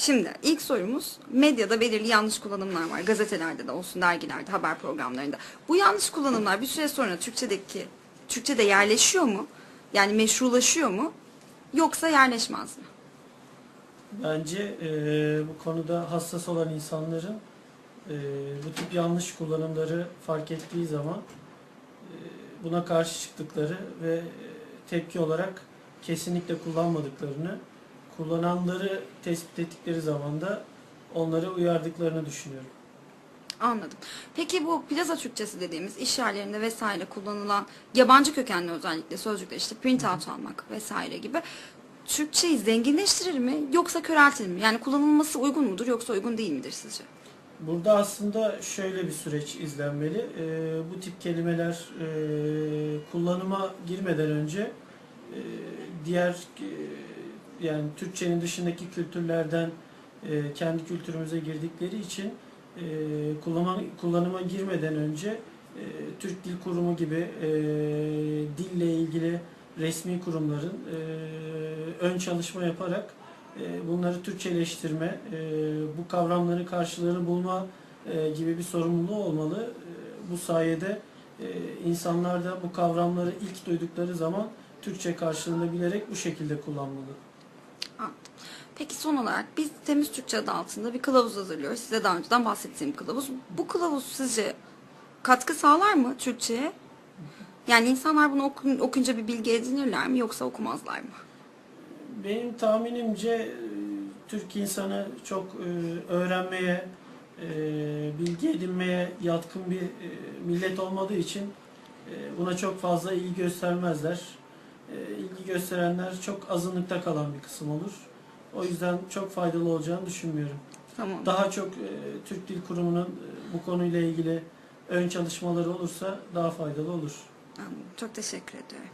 Şimdi ilk sorumuz medyada belirli yanlış kullanımlar var. Gazetelerde de olsun, dergilerde, haber programlarında. Bu yanlış kullanımlar bir süre sonra Türkçedeki Türkçede yerleşiyor mu? Yani meşrulaşıyor mu? Yoksa yerleşmez mi? Bence eee, bu konuda hassas olan insanların eee, bu tip yanlış kullanımları fark ettiği zaman eee, buna karşı çıktıkları ve eee, tepki olarak kesinlikle kullanmadıklarını, kullananları tespit ettikleri zaman da onları uyardıklarını düşünüyorum. Anladım. Peki bu plaza Türkçesi dediğimiz iş yerlerinde vesaire kullanılan yabancı kökenli özellikle sözcükler işte print out almak vesaire gibi Türkçeyi zenginleştirir mi yoksa köreltir mi? Yani kullanılması uygun mudur yoksa uygun değil midir sizce? Burada aslında şöyle bir süreç izlenmeli. Ee, bu tip kelimeler e, kullanıma girmeden önce e, diğer e, yani Türkçenin dışındaki kültürlerden e, kendi kültürümüze girdikleri için e, kullanıma, kullanıma girmeden önce e, Türk Dil Kurumu gibi e, dille ilgili resmi kurumların e, ön çalışma yaparak e, bunları Türkçeleştirme, e, bu kavramların karşılığını bulma e, gibi bir sorumluluğu olmalı. E, Bu sayede e, insanlar da bu kavramları ilk duydukları zaman Türkçe karşılığını bilerek bu şekilde kullanmalı. Peki son olarak biz Temiz Türkçe adı altında bir kılavuz hazırlıyoruz. Size daha önceden bahsettiğim kılavuz. Bu kılavuz sizce katkı sağlar mı Türkçe'ye? Yani insanlar bunu okun, okunca bir bilgi edinirler mi yoksa okumazlar mı? Benim tahminimce e, Türk insanı çok e, öğrenmeye, e, bilgi edinmeye yatkın bir millet olmadığı için buna çok fazla ilgi göstermezler. İlgi gösterenler çok azınlıkta kalan bir kısım olur. O yüzden çok faydalı olacağını düşünmüyorum. Tamam. Daha çok e, Türk Dil Kurumu'nun e, bu konuyla ilgili ön çalışmaları olursa daha faydalı olur. Anladım. Çok teşekkür ediyorum.